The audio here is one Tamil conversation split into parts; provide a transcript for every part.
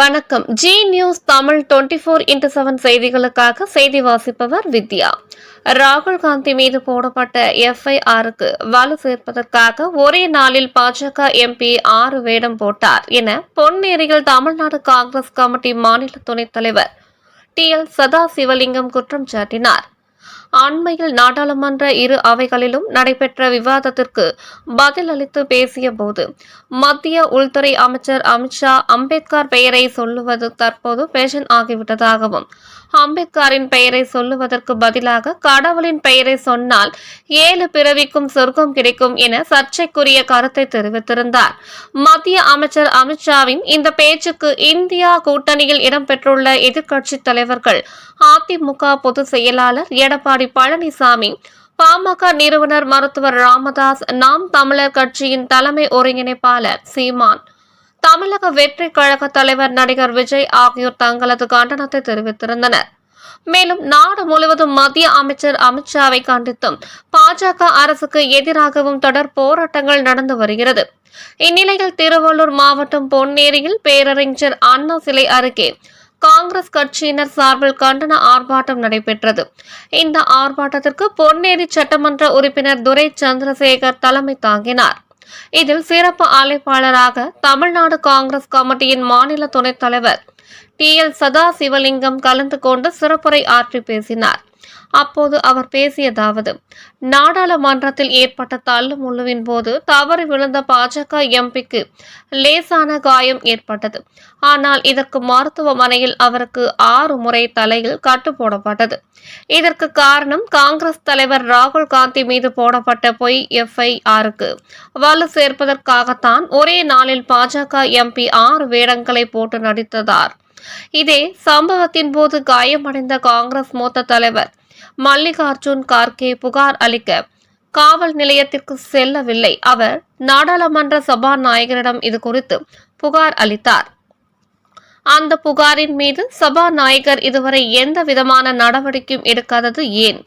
வணக்கம். Zee News Tamil twenty four into seven செய்திகளுக்காக செய்தி வாசிப்பவர் வித்யா. ராகுல் காந்தி மீது போடப்பட்ட எஃப்ஐஆருக்கு வலு சேர்ப்பதற்காக ஒரே நாளில் பாஜக எம்பி ஆறு வேடம் போட்டார் என பொன்னேரியில் தமிழ்நாடு காங்கிரஸ் கமிட்டி மாநில துணைத் தலைவர் டி எல் சதாசிவலிங்கம் குற்றம் சாட்டினார். அண்மையில் நாடாளுமன்ற இரு அவைகளிலும் நடைபெற்ற விவாதத்திற்கு பதிலளித்து பேசிய போது மத்திய உள்துறை அமைச்சர் அமித்ஷா அம்பேத்கர் பெயரை சொல்லுவது தற்போது பேஷன் ஆகிவிட்டதாகவும் அம்பேத்கரின் பெயரை சொல்லுவதற்கு பதிலாக கடவுளின் பெயரை சொன்னால் ஏழு பிறவிக்கும் சொர்க்கம் கிடைக்கும் என சர்ச்சைக்குரிய கருத்தை தெரிவித்திருந்தார். மத்திய அமைச்சர் அமித்ஷாவின் இந்த பேச்சுக்கு இந்தியா கூட்டணியில் இடம்பெற்றுள்ள எதிர்க்கட்சி தலைவர்கள் அதிமுக பொதுச் செயலாளர் எடப்பாடி பழனிசாமி. பாமக நிறுவனர் மருத்துவர் ராமதாஸ் நாம் தமிழர் கட்சியின் தலைமை ஒருங்கிணைப்பாளர் சீமான். தமிழக வெற்றி கழக தலைவர் நடிகர் விஜய் ஆகியோர் தங்களது கண்டனத்தை தெரிவித்திருந்தனர். மேலும் நாடு முழுவதும் மத்திய அமைச்சர் அமித்ஷாவை கண்டித்தும் பாஜக அரசுக்கு எதிராகவும் தொடர் போராட்டங்கள் நடந்து வருகிறது. இந்நிலையில் திருவள்ளூர் மாவட்டம் பொன்னேரியில் பேரறிஞர் அண்ணா சிலை அருகே காங்கிரஸ் கட்சியினர் சார்பில் கண்டன ஆர்ப்பாட்டம் நடைபெற்றது. இந்த ஆர்ப்பாட்டத்திற்கு பொன்னேரி சட்டமன்ற உறுப்பினர் துரை சந்திரசேகர் தலைமை தாங்கினார். இதில் சிறப்பு அழைப்பாளராக தமிழ்நாடு காங்கிரஸ் கமிட்டியின் மாநில துணைத் தலைவர் டி எல் சதாசிவலிங்கம் கலந்து கொண்டு சிறப்புரை ஆற்றி பேசினார். அப்போது அவர் பேசியதாவது நாடாளுமன்றத்தில் ஏற்பட்ட தள்ளுமுள்ளுவின் போது தவறி விழுந்த பாஜக எம்பிக்கு லேசான காயம் ஏற்பட்டது. ஆனால் இதற்கு மருத்துவமனையில் அவருக்கு ஆறு முறை தலையில் கட்டு போடப்பட்டது. இதற்கு காரணம் காங்கிரஸ் தலைவர் ராகுல் காந்தி மீது போடப்பட்ட பொய் எஃப்ஐஆருக்கு வலு சேர்ப்பதற்காகத்தான் ஒரே நாளில் பாஜக எம்பி ஆறு வேடங்களை போட்டு நடித்ததார். இதே சம்பவத்தின் போது காயமடைந்த காங்கிரஸ் மூத்த தலைவர் மல்லிகார்ஜுன் கார்கே புகார் அளிக்க காவல் நிலையத்திற்கு செல்லவில்லை. அவர் நாடாளுமன்ற சபாநாயகரிடம் இது குறித்து புகார் அளித்தார். அந்த புகாரின் மீது சபாநாயகர் இதுவரை எந்த விதமான நடவடிக்கையும் எடுக்காதது ஏன்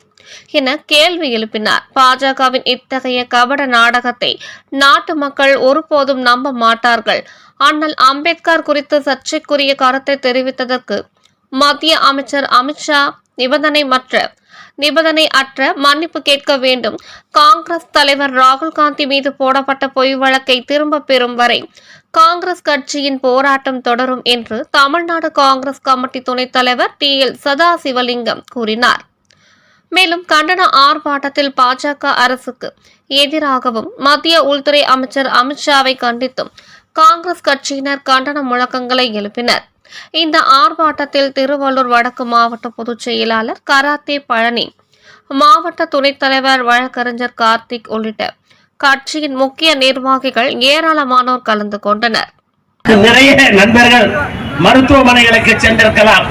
என கேள்வி எழுப்பினார். பாஜகவின் இத்தகைய கபட நாடகத்தை நாட்டு மக்கள் ஒருபோதும் நம்ப மாட்டார்கள். ஆனால் அம்பேத்கர் குறித்து சர்ச்சைக்குரிய கருத்தை தெரிவித்ததற்கு மத்திய அமைச்சர் அமித்ஷா நிபந்தனை மற்ற நிபந்தனை அற்ற மன்னிப்பு கேட்க வேண்டும். காங்கிரஸ் தலைவர் ராகுல் காந்தி மீது போடப்பட்ட பொய் வழக்கை திரும்ப பெறும் வரை காங்கிரஸ் கட்சியின் போராட்டம் தொடரும் என்று தமிழ்நாடு காங்கிரஸ் கமிட்டி துணைத் தலைவர் டி. எல். சதாசிவலிங்கம் கூறினார். மேலும் கண்டன ஆர்ப்பாட்டத்தில் பாஜக அரசுக்கு எதிராகவும் மத்திய உள்துறை அமைச்சர் அமித்ஷாவை கண்டித்தும் காங்கிரஸ் கட்சியினர் கண்டன முழக்கங்களை எழுப்பினர். இந்த ஆர்ப்பாட்டத்தில் திருவள்ளூர் வடக்கு மாவட்ட பொதுச் செயலாளர் கராத்தே பழனி மாவட்ட துணைத் தலைவர் வழக்கறிஞர் கார்த்திக் உள்ளிட்ட கட்சியின் முக்கிய நிர்வாகிகள் ஏராளமானோர் கலந்து கொண்டனர். நிறைய நண்பர்கள் மருத்துவமனைகளுக்கு சென்றிருக்கலாம்.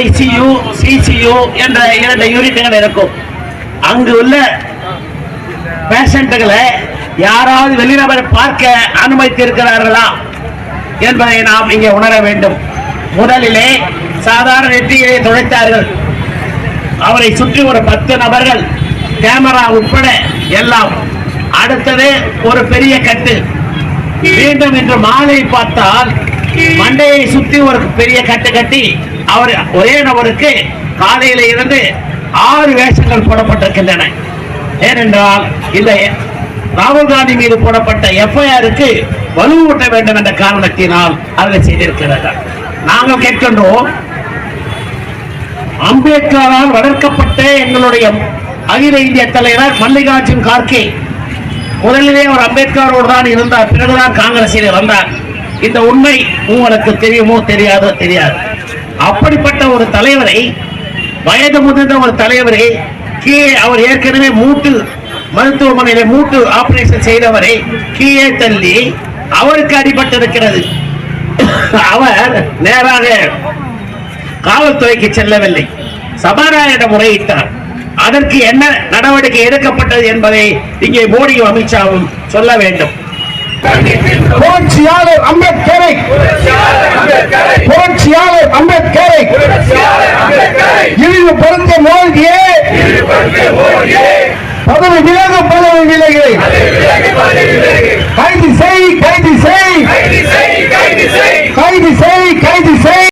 ஐசியு சிசியு என்ற இரண்டு யூனிட்டுகள் இருக்கும். அங்கு உள்ள பேஷண்ட்டுகளை யாராவது வெளிநபர் பார்க்க அனுமதித்திருக்கிறார்களா? என்பதை நாம் இங்கே உணர வேண்டும். முதலிலே சாதாரண நெற்றியை துடைத்தார்கள். அவரை சுற்றி ஒரு பத்து நபர்கள் கேமரா உட்பட எல்லாம். அடுத்தது ஒரு பெரிய கட்டு. மீண்டும் இன்று மாலை பார்த்தால் மண்டையை சுற்றி ஒரு பெரிய கட்டு கட்டி அவர் ஒரே நபருக்கு காலையில இருந்து ஆறு வேஷங்கள் போடப்பட்டிருக்கின்றன. ஏனென்றால் இந்த ராகுல் காந்தி மீது போடப்பட்ட எஃப்ஐஆருக்கு வலுவூட்ட வேண்டும் என்ற காரணத்தினால் அதை செய்திருக்கிறார்கள். நாங்கள் கேட்கின்றோம் அம்பேத்கரால் வளர்க்கப்பட்ட எங்களுடைய அகில இந்திய தலைவர் மல்லிகார்ஜுன் கார்கே முதலிலே அவர் அம்பேத்கரோடு தான் இருந்தார் பிறகுதான் காங்கிரசிலே வந்தார். இந்த உண்மை உங்களுக்கு தெரியுமோ தெரியாதோ தெரியாது. அப்படிப்பட்ட ஒரு தலைவரை வயது முதிர்ந்த ஒரு தலைவரை கீழே அவர் ஏற்கனவே மூட்டு மருத்துவமனையில மூட்டு ஆபரேஷன் செய்தவரை கீழே தள்ளி அவருக்கு அடிபட்டிருக்கிறது. அவர் நேராக காவல்துறைக்கு செல்லவில்லை. சபாநாயகரிடம் முறையிட்டார். அதற்கு என்ன நடவடிக்கை எடுக்கப்பட்டது என்பதை இங்கே மோடியும் அமித்ஷாவும் சொல்ல வேண்டும். புரட்சியாளர் அம்பேத்கரை. புரட்சியாளர் அம்பேத்கரை. இழிவுபடுத்த மோதியே பதவி விலகு பதவி விலகு. கைது செய் கைது செய். கைது செய் கைது செய்.